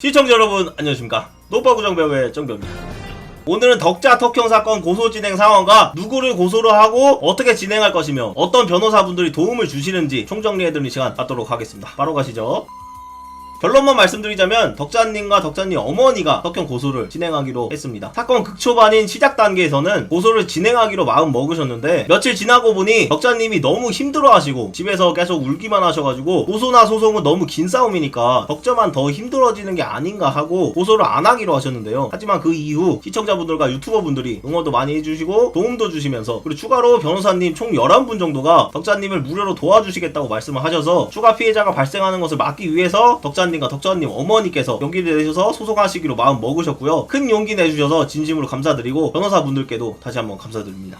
시청자 여러분 안녕하십니까? 노빠구정 배우의 정배우입니다. 오늘은 덕자 턱형 사건 고소 진행 상황과 누구를 고소를 하고 어떻게 진행할 것이며 어떤 변호사분들이 도움을 주시는지 총정리해드리는 시간 갖도록 하겠습니다. 바로 가시죠 결론만 말씀드리자면 덕자님과 덕자님 어머니가 덕형 고소를 진행하기로 했습니다. 사건 극초반인 시작 단계에서는 고소를 진행하기로 마음 먹으셨는데 며칠 지나고 보니 덕자님이 너무 힘들어하시고 집에서 계속 울기만 하셔가지고 고소나 소송은 너무 긴 싸움이니까 덕자만 더 힘들어지는 게 아닌가 하고 고소를 안 하기로 하셨는데요. 하지만 그 이후 시청자분들과 유튜버분들이 응원도 많이 해주시고 도움도 주시면서 그리고 추가로 변호사님 총 11분 정도가 덕자님을 무료로 도와주시겠다고 말씀을 하셔서 추가 피해자가 발생하는 것을 막기 위해서 덕자님 과 덕자님 어머니께서 용기를 내셔서 소송하시기로 마음 먹으셨고요. 큰 용기 내주셔서 진심으로 감사드리고 변호사분들께도 다시 한번 감사드립니다.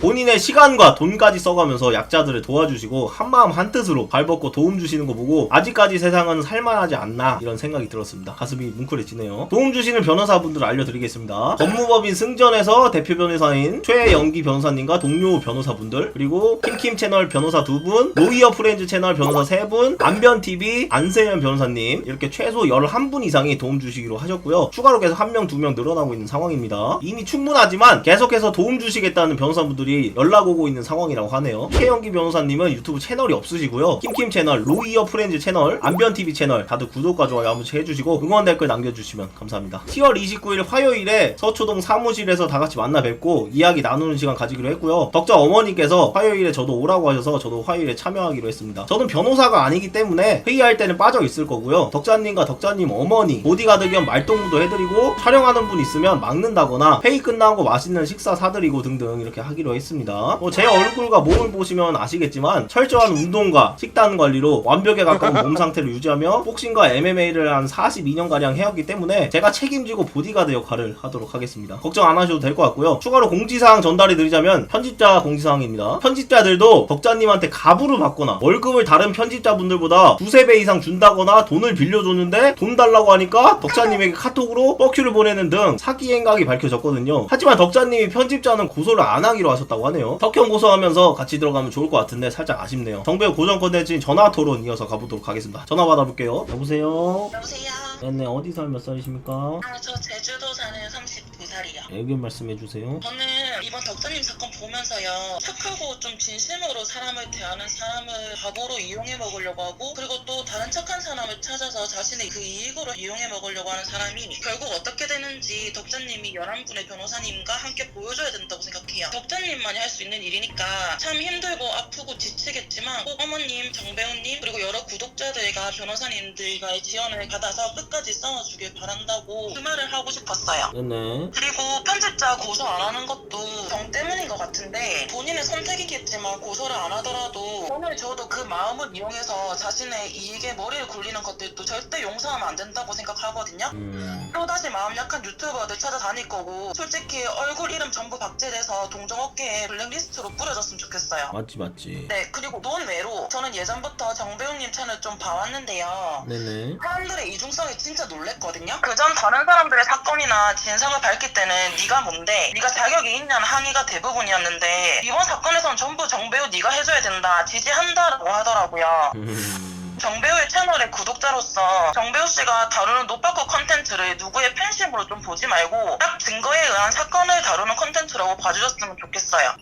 본인의 시간과 돈까지 써가면서 약자들을 도와주시고 한마음 한뜻으로 발벗고 도움 주시는 거 보고 아직까지 세상은 살만하지 않나 이런 생각이 들었습니다. 가슴이 뭉클해지네요. 도움 주시는 변호사분들을 알려드리겠습니다. 법무법인 승전에서 대표 변호사인 최연기 변호사님과 동료 변호사분들 그리고 킴킴 채널 변호사 두 분, 로이어 프렌즈 채널 변호사 세 분, 안변TV 안세현 변호사님 이렇게 최소 11분 이상이 도움 주시기로 하셨고요. 추가로 계속 한 명, 두 명 늘어나고 있는 상황입니다. 이미 충분하지만 계속해서 도움 주시겠다는 변호사분들 이 연락 오고 있는 상황이라고 하네요. 최영기 변호사님은 유튜브 채널이 없으시고요. 킴킴 채널, 로이어 프렌즈 채널, 안변TV 채널 다들 구독과 좋아요 한 번씩 해주시고 응원 댓글 남겨주시면 감사합니다. 10월 29일 화요일에 서초동 사무실에서 다 같이 만나 뵙고 이야기 나누는 시간 가지기로 했고요. 덕자 어머니께서 화요일에 저도 오라고 하셔서 저도 화요일에 참여하기로 했습니다. 저는 변호사가 아니기 때문에 회의할 때는 빠져 있을 거고요. 덕자님과 덕자님 어머니 보디가드 겸 말동무도 해드리고 촬영하는 분 있으면 막는다거나 회의 끝나고 맛있는 식사 사드리고 등등 이렇게 하기로 했습니다. 뭐 제 얼굴과 몸을 보시면 아시겠지만 철저한 운동과 식단 관리로 완벽에 가까운 몸 상태를 유지하며 복싱과 MMA를 한 42년 가량 해왔기 때문에 제가 책임지고 보디가드 역할을 하도록 하겠습니다. 걱정 안 하셔도 될 것 같고요. 추가로 공지사항 전달해 드리자면 편집자 공지사항입니다. 편집자들도 덕자님한테 가부를 받거나 월급을 다른 편집자분들보다 두세 배 이상 준다거나 돈을 빌려줬는데 돈 달라고 하니까 덕자님에게 카톡으로 뻑큐를 보내는 등 사기 행각이 밝혀졌거든요. 하지만 덕자님이 편집자는 고소를 안 하기로 하셨 다고 하네요. 덕형 고소하면서 같이 들어가면 좋을 것 같은데 살짝 아쉽네요. 정배 고정 컨텐츠인 전화 토론 이어서 가보도록 하겠습니다. 전화 받아볼게요. 여보세요? 여보세요? 네네 어디 살몇 살이십니까? 아, 저 제주도 사는 39살이요. 의견 말씀해주세요. 저는 이번 덕자님 사건 보면서요, 착하고 좀 진심으로 사람을 대하는 사람을 바보로 이용해 먹으려고 하고, 그리고 또 다른 착한 사람을 찾아서 자신의 그 이익으로 이용해 먹으려고 하는 사람이 결국 어떻게 되는지 덕자님이 11분의 변호사님과 함께 보여줘야 된다고 생각해요. 덕자님만이 할 수 있는 일이니까 참 힘들고 아프고 지치겠지만 꼭 어머님, 정배우님, 그리고 여러 구독자들과 변호사님들과의 지원을 받아서 끝까지 싸워주길 바란다고 그 말을 하고 싶었어요. 네네. 그리고 편집자 고소 안 하는 것도 정 때문인 것 같은데 본인의 선택이겠지만 고소를 안 하더라도 오늘 저도 그 마음을 이용해서 자신의 이익에 머리를 굴리는 것들도 절대 용서하면 안 된다고 생각하거든요. 음. 또다시 마음 약한 유튜버들 찾아다닐 거고 솔직히 얼굴 이름 전부 박제돼서 동종업계에 블랙리스트로 뿌려졌으면 좋겠어요. 맞지 맞지. 네 그리고 논외로 저는 예전부터 정배우님 채널 좀 봐왔는데요. 네네. 사람들의 이중성이 진짜 놀랬거든요. 그전 다른 사람들의 사건이나 진상을 밝힐 때는 네가 뭔데, 네가 자격이 있냐는 항의가 대부분이었는데 이번 사건 에선 전부 정배우 네가 해줘야 된다, 지지한다라고 하더라고요. 음. 정배우의 채널의 구독자로서 정배우 씨가 다루는 노빠꾸 컨텐츠를 누구의 팬심으로 좀 보지 말고 딱 증거에 의한 사건을 다루는 컨텐츠라고 봐주셨으면 좋겠어요.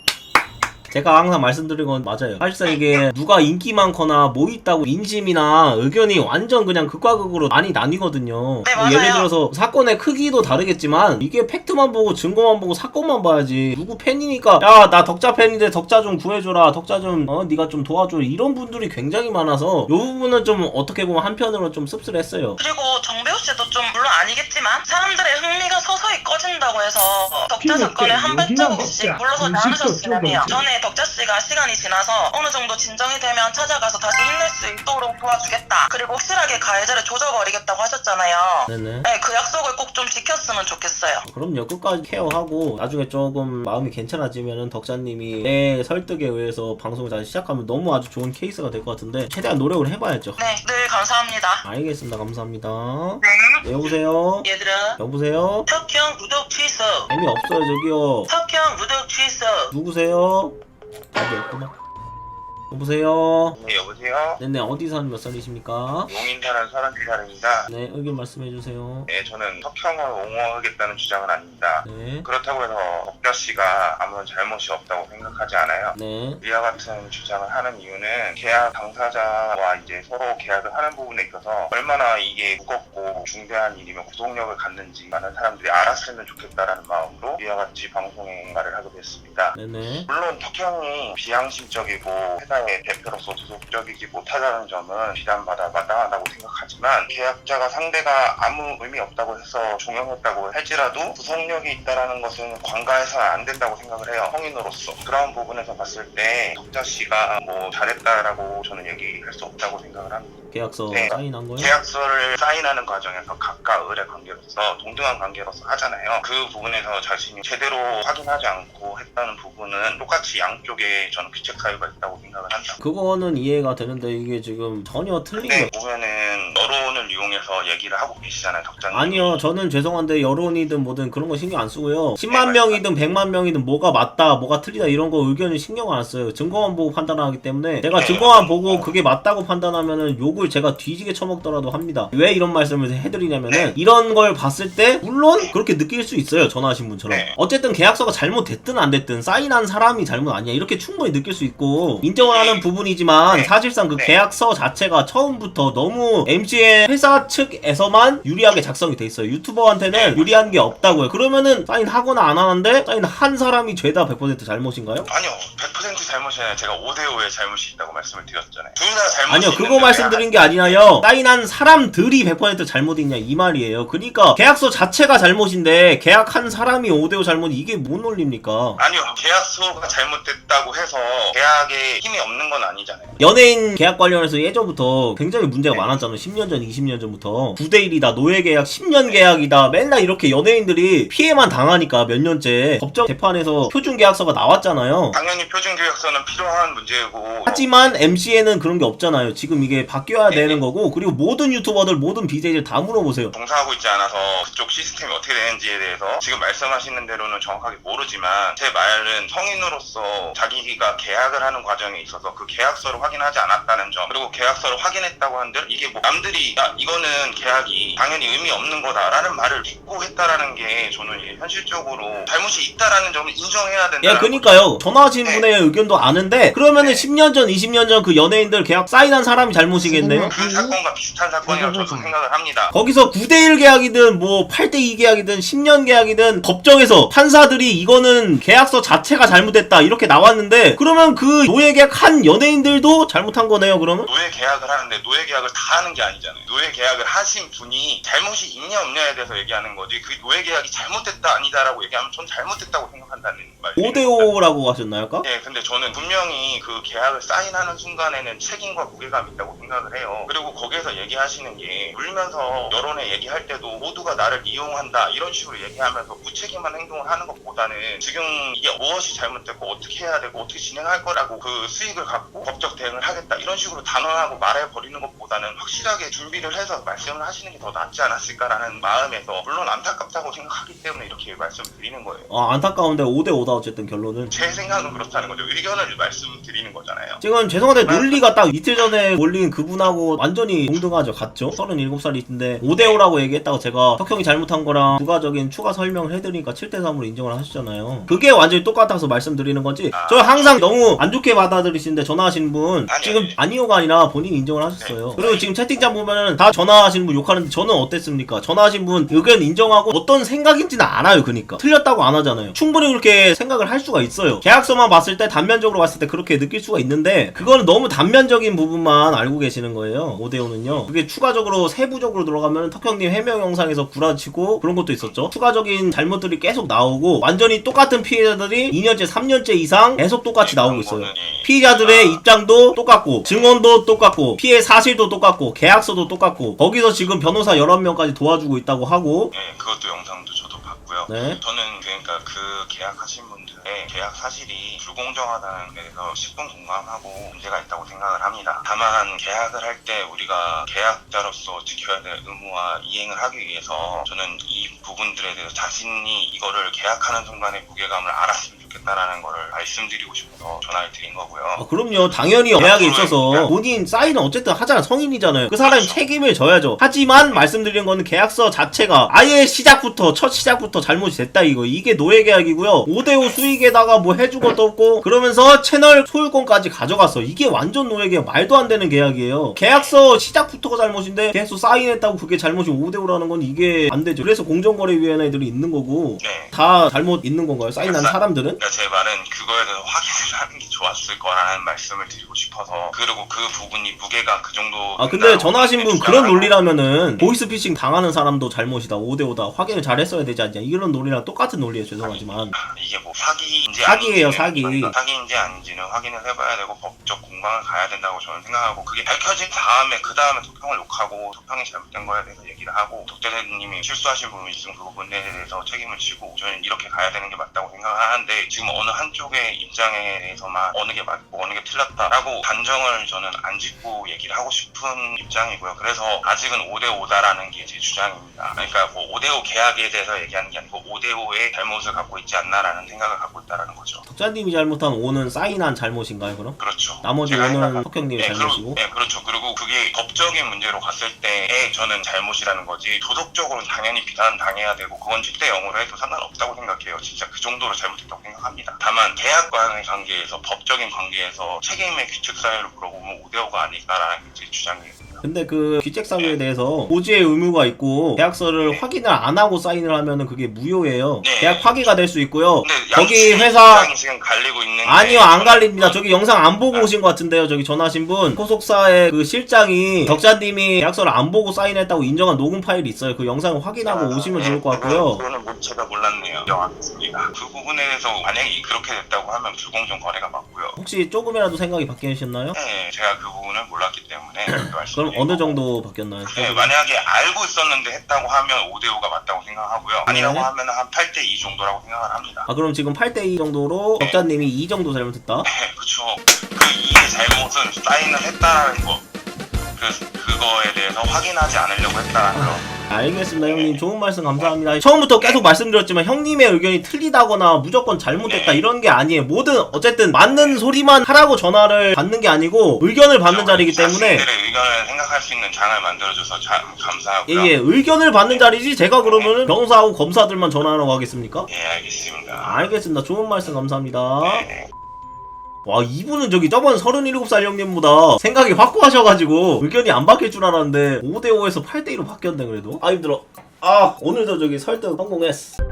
제가 항상 말씀드린 건 맞아요. 사실상 이게 누가 인기 많거나 뭐 있다고 인심이나 의견이 완전 그냥 극과 극으로 많이 나뉘거든요. 네, 뭐 맞아요. 예를 들어서 사건의 크기도 다르겠지만 이게 팩트만 보고 증거만 보고 사건만 봐야지. 누구 팬이니까 야 나 덕자 팬인데 덕자 좀 구해줘라. 덕자 좀 어 네가 좀 도와줘. 이런 분들이 굉장히 많아서 이 부분은 좀 어떻게 보면 한편으로 좀 씁쓸했어요. 그리고 정배우 씨도 좀 물론 아니겠지만 사람들의 흥미가 서서히 꺼진다고 해서 덕자 사건에 한 발자국씩 물러서지 않으셨으면 해요. 전에 덕자 씨가 시간이 지나서 어느 정도 진정이 되면 찾아가서 다시 힘낼 수 있도록 도와주겠다. 그리고 확실하게 가해자를 조져버리겠다고 하셨잖아요. 네네. 네, 그 약속을 꼭 좀 지켰으면 좋겠어요. 그럼요. 끝까지 케어하고 나중에 조금 마음이 괜찮아지면은 덕자님이 내 설득에 의해서 방송을 다시 시작하면 너무 아주 좋은 케이스가 될 것 같은데 최대한 노력을 해봐야죠. 네, 늘 감사합니다. 알겠습니다. 감사합니다. 네. 네, 여보세요? 얘들아, 여보세요? 석형 구독 취소. 재미없어요, 저기요. 석형 구독 취소. 누구세요? 답이 없구만. 여보세요? 네, 여보세요? 네네, 어디 사는 몇 살이십니까? 용인 사는 32살입니다. 네, 의견 말씀해 주세요. 네, 저는 석형을 옹호하겠다는 주장은 아닙니다. 네. 그렇다고 해서 덕자 씨가 아무런 잘못이 없다고 생각하지 않아요. 네. 이와 같은 주장을 하는 이유는 계약 당사자와 이제 서로 계약을 하는 부분에 있어서 얼마나 이게 무겁고 중대한 일이면 구속력을 갖는지 많은 사람들이 알았으면 좋겠다라는 마음으로 이와 같이 방송에 말을 하게 됐습니다. 네네. 물론 덕형이 비양심적이고 회사 의 대표로서 도덕적이지 못하다는 점은 비난받아 마땅하다고 생각하지만 계약자가 상대가 아무 의미 없다고 해서 종용했다고 할지라도 구속력이 있다는 것은 관가해서는 안 된다고 생각을 해요 성인으로서. 그런 부분에서 봤을 때 덕자 씨가 뭐 잘했다라고 저는 얘기할 수 없다고 생각을 합니다 계약서 네. 사인한 거요? 계약서를 사인하는 과정에서 각각 의뢰 관계로서 동등한 관계로서 하잖아요. 그 부분에서 자신이 제대로 확인하지 않고 했다는 부분은 똑같이 양쪽에 저는 귀책 사유가 있다고 생각을 한다. 그거는 이해가 되는데 이게 지금 전혀 틀린 근데 거 보면은 여론을 이용해서 얘기를 하고 계시잖아요, 덕자님. 아니요, 저는 죄송한데 여론이든 뭐든 그런 거 신경 안 쓰고요. 10만 맞아요. 명이든 100만 명이든 뭐가 맞다, 뭐가 틀리다 이런 거 의견을 신경 안 써요. 증거만 보고 판단하기 때문에 제가 네. 증거만 보고 그게 맞다고 판단하면은 욕을 제가 뒤지게 처먹더라도 합니다. 왜 이런 말씀을 해드리냐면은 네. 이런 걸 봤을 때 물론 그렇게 느낄 수 있어요. 전화하신 분처럼. 네. 어쨌든 계약서가 잘못됐든 안 됐든 사인한 사람이 잘못 아니야. 이렇게 충분히 느낄 수 있고 인정을 하는 부분이지만 네. 사실상 그 네. 계약서 자체가 처음부터 너무 MC의 회사 측에서만 유리하게 작성이 돼 있어요. 유튜버한테는 유리한 게 없다고요. 그러면은 사인하거나 안 하는데 사인한 사람이 죄다 100% 잘못인가요? 아니요, 100% 잘못이 아니라 제가 5대5의 잘못이 있다고 말씀을 드렸잖아요. 둘 다 잘못이 아니요, 그거 말씀드린 게 아니라요. 사인한 사람들이 100% 잘못이냐 이 말이에요. 그러니까 계약서 자체가 잘못인데 계약한 사람이 5대5 잘못 이게 뭔 논리입니까? 아니요, 계약서가 잘못됐다고 해서 계약에 힘이 없는 건 아니잖아요. 연예인 계약 관련해서 예전부터 굉장히 문제가 네. 많았잖아요. 10년 전, 20년 전부터. 9대1이다, 노예 계약 10년 계약이다. 맨날 이렇게 연예인들이 피해만 당하니까 몇 년째 법정 재판에서 표준 계약서가 나왔잖아요. 당연히 표준 계약서는 필요한 문제고 하지만 MC에는 그런 게 없잖아요. 지금 이게 바뀌어야 네. 되는 거고, 그리고 모든 유튜버들, 모든 BJ들 다 물어보세요. 종사하고 있지 않아서 그쪽 시스템이 어떻게 되는지에 대해서 지금 말씀하시는 대로는 정확하게 모르지만 제 말은 성인으로서 자기가 계약을 하는 과정에 있어서 그 계약서를 확인하지 않았다는 점 그리고 계약서를 확인했다고 한들 이게 뭐 남들이 야 이거는 계약이 당연히 의미 없는 거다라는 말을 믿고 했다라는 게 저는 이게 현실적으로 잘못이 있다라는 점을 인정해야 된다. 예, 그니까요. 전화하신 네. 분의 의견도 아는데, 그러면은 네. 10년 전, 20년 전 그 연예인들 계약 사인한 사람이 잘못이겠네 요? 그 사건과 비슷한 사건이라고 저도 생각을 합니다. 거기서 9대1 계약이든 뭐 8대2 계약이든 10년 계약이든 법정에서 판사들이 이거는 계약서 자체가 잘못됐다 이렇게 나왔는데 그러면 그 노예 계약 한 연예인들도 잘못한 거네요 그러면? 노예 계약을 하는데 노예 계약을 다 하는 게 아니잖아요. 노예 계약을 하신 분이 잘못이 있냐 없냐에 대해서 얘기하는 거지. 그 노예 계약이 잘못됐다 아니다라고 얘기하면 전 잘못됐다고 생각한다는 말이에요. 5대5라고 하셨나요 아까? 예, 근데 저는 분명히 그 계약을 사인하는 순간에는 책임과 무게감이 있다고 생각을 해요. 그리고 거기에서 얘기하시는 게 울면서 여론에 얘기할 때도 모두가 나를 이용한다 이런 식으로 얘기하면서 무책임한 행동을 하는 것보다는 지금 이게 무엇이 잘못됐고 어떻게 해야 되고 어떻게 진행할 거라고 그 수익을 갖고 법적 대응을 하겠다 이런 식으로 단언하고 말해버리는 것보다는 확실하게 준비를 해서 말씀을 하시는 게 더 낫지 않았을까라는 마음에서 물론 안타깝다고 생각하기 때문에 이렇게 말씀을 드리는 거예요. 아 안타까운데 5대5다 어쨌든 결론은 제 생각은 그렇다는 거죠. 의견을 말씀드리는 거잖아요. 지금 죄송한데 논리가 딱 이틀 전에 올린 그분하고 완전히 동등 하죠 같죠? 37살인데 5대5라고 얘기했다고 제가 혁형이 잘못한 거랑 부가적인 추가 설명을 해드리니까 7대3으로 인정을 하셨잖아요 그게 완전히 똑같아서 말씀드리는 거지 아. 저 항상 너무 안 좋게 받아들이시는데 전화하신 분 지금 아니. 아니요가 아니라 본인이 인정을 하셨어요 네. 그리고 지금 채팅창 보면은 다 전화하신 분 욕하는데 저는 어땠습니까? 전화하신 분 의견 인정하고 어떤 생각인지는 알아요 그니까 틀렸다고 안 하잖아요 충분히 그렇게 생각을 할 수가 있어요 계약서만 봤을 때 단면적으로 봤을 때 그렇게 느낄 수가 있는데 그거는 너무 단면적인 부분만 알고 계시는 거예요 5대5는요 그게 추가적으로 세부적으로 들어가면 턱형님 해명 영상에서 구라치고 그런 것도 있었죠. 추가적인 잘못들이 계속 나오고 완전히 똑같은 피해자들이 2년째 3년째 이상 계속 똑같이 나오고 있어요. 피의자들의 입장도 똑같고 증언도 똑같고 피해 사실도 똑같고 계약서도 똑같고 거기서 지금 변호사 11명까지 도와주고 있다고 하고 네, 그것도 영상도 저도 봤고요. 네. 저는 그러니까 그 계약하신 분들 의 계약 사실이 불공정하다는 데 대해서 10분 공감하고 문제가 있다고 생각을 합니다. 다만 계약을 할 때 우리가 계약자로서 지켜야 될 의무와 이행을 하기 위해서 저는 이 부분들에 대해서 자신이 이거를 계약하는 순간에 무게감을 알았으면 좋겠다. 좋겠다라는 거를 말씀드리고 싶어서 전화를 드린 거고요. 아, 그럼요. 당연히 계약에 있어서 본인 사인은 어쨌든 하잖아. 성인이잖아요. 그 사람이 그렇죠. 책임을 져야죠. 하지만 말씀드린 거는 계약서 자체가 아예 시작부터 첫 시작부터 잘못이 됐다 이거. 이게 노예 계약이고요. 5대5 수익 에다가 뭐 해준 것도 없고 그러면서 채널 소유권까지 가져갔어. 이게 완전 노예 계약 말도 안 되는 계약이에요. 계약서 시작부터가 잘못인데 계약서 사인했다고 그게 잘못이 5대5라는 건 이게 안 되죠. 그래서 공정거래위원회 들이 있는 거고 네. 다 잘못 있는 건가요? 사인한 사람들은? 그러니까 제 말은 그거에 대해서 확인을 하는 게 좋았을 거라는 말씀을 드리고 싶어서 그리고 그 부분이 무게가 그 정도 아 근데 전화하신 분 그런 논리라면은 보이스피싱 당하는 사람도 잘못이다 5대5다 확인을 잘 했어야 되지 않냐 이런 논리랑 똑같은 논리예요 죄송하지만 이게 뭐 사기 인지 사기예요, 아닌지는 사기. 그러니까 사기인지 아닌지는 확인을 해봐야 되고 법적 공방을 가야 된다고 저는 생각하고 그게 밝혀진 다음에 그 다음에 소평을 욕하고 소평이 잘못된 거에 대해서 얘기를 하고 독재대님이 실수하신 부분이 있으면 그 부분에 대해서 책임을 지고 저는 이렇게 가야 되는 게 맞다고 생각하는데 지금 어느 한쪽의 입장에 대해서만 어느 게 맞고 어느 게 틀렸다라고 단정을 저는 안 짓고 얘기를 하고 싶은 입장이고요. 그래서 아직은 5대5다라는 게 제 주장입니다. 그러니까 뭐 5대5 계약에 대해서 얘기하는 게 아니고 5대5의 잘못을 갖고 있지 않나라는 생각을 갖고 있다라는 거죠. 덕자님이 잘못한 5는 사인한 잘못인가요 그럼? 그렇죠. 나머지 제가 5는 생각한- 석형님의 네, 잘못이고 그리고, 네, 그렇죠. 그리고 그게 법적인 문제로 갔을 때에 저는 잘못이라는 거지 도덕적으로는 당연히 비난 당해야 되고 그건 7대 0으로 해도 상관없다고 생각해요. 진짜 그 정도로 잘못했다고 생각합니다. 다만 계약과의 관계에서 법적인 관계에서 책임의 규칙 사유를 물어보면 5대5가 아닐까라는 게 제 주장이에요. 근데 그 귀책 사유에 대해서 고지의 의무가 있고 계약서를 확인을 안 하고 사인을 하면은 그게 무효예요 네. 계약 파기가 될 수 있고요 근데 거기 양측 회사 입장이 지금 갈리고 있는 아니요 안 갈립니다 저기 영상 안 보고 오신 것 같은데요 저기 전화하신 분 소속사의 그 실장이 덕자님이 계약서를 안 보고 사인했다고 인정한 녹음 파일이 있어요 그 영상을 확인하고 오시면 좋을 것 같고요 그거는 뭐 제가 몰랐네요. 인정하겠습니다. 그 부분에 대해서 만약에 그렇게 됐다고 하면 불공정 거래가 맞고요. 혹시 조금이라도 생각이 바뀌셨나요? 네, 제가 그 부분을 몰랐기 때문에 말씀드린 어느 거고. 정도 바뀌었나요? 네, 만약에 알고 있었는데 했다고 하면 5대5가 맞다고 생각하고요. 아니라고 네. 하면 한 8대2 정도라고 생각을 합니다. 아 그럼 지금 8대2 정도로 덕자님이 2 정도 잘못했다? 네, 그쵸. 그 이의 잘못은 사인을 했다라는 거. 그, 그거에 대해서 확인하지 않으려고 했다라는 거. 알겠습니다 형님 좋은 말씀 감사합니다 처음부터 계속 말씀드렸지만 형님의 의견이 틀리다거나 무조건 잘못됐다 네. 이런 게 아니에요 뭐든 어쨌든 맞는 소리만 하라고 전화를 받는 게 아니고 의견을 받는 자리이기 때문에 자신들의 의견을 생각할 수 있는 장을 만들어줘서 참 감사하고요. 예예 의견을 받는 자리지 제가 그러면은 변호사하고 검사들만 전화하라고 하겠습니까? 예, 알겠습니다. 알겠습니다 좋은 말씀 감사합니다 네. 와 이분은 저기 저번 37살 형님보다 생각이 확고하셔가지고 의견이 안 바뀔 줄 알았는데 5대5에서 8대2로 바뀌었네 그래도. 아 힘들어. 아 오늘도 저기 설득 성공했어